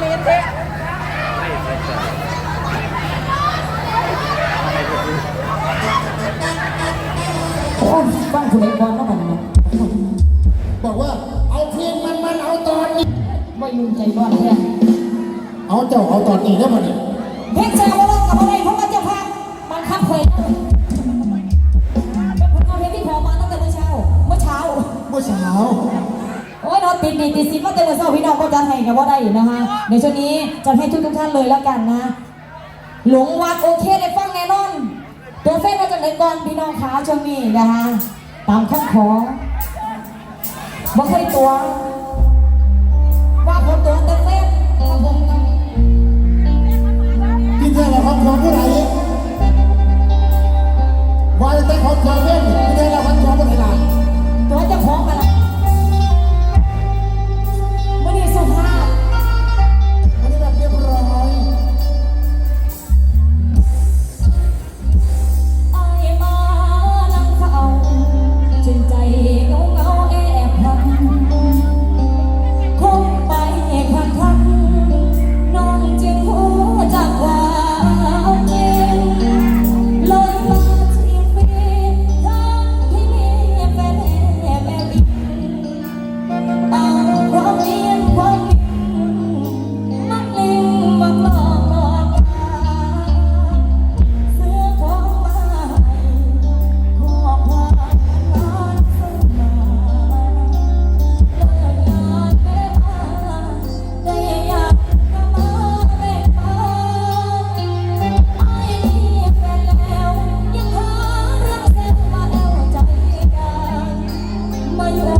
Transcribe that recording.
ไม่เห็นเท่โอ้ยบ้านคุณไอ้บอลก็มันนะบอกว่าเอาเพลงมันมันเอาตอนนี้ไม่ลืมใจบอลเนี่ยเอาเจ้าเอาตอนนี้ได้ป่ะเนี่ยเพชรชาวโลกกับอะไรเพราะว่าเจ้าภาพมันขับเคยเป็นผลงานเพลงที่พอมาตั้งแต่เมื่อเช้า เมื่อเช้า เมื่อเช้าโอ้ยนอน ติดดีติดสิว่าเต็มวันเสาร์พี่น้องก็จะให้กับว่าได้อยู่นะคะในช่วงนี้จะให้ทุกทุกท่านเลยแล้วกันนะ หลงวัดโอเคได้ฟังแน่นอน ตัวเฟ้นมาจากไหนก่อนพี่น้องขาช่วงนี้นะคะตามคำขอบ่เคยตัว ว่าผมตัวเต็มเฟ้นที่เธอเราครอบครัวผู้ใด my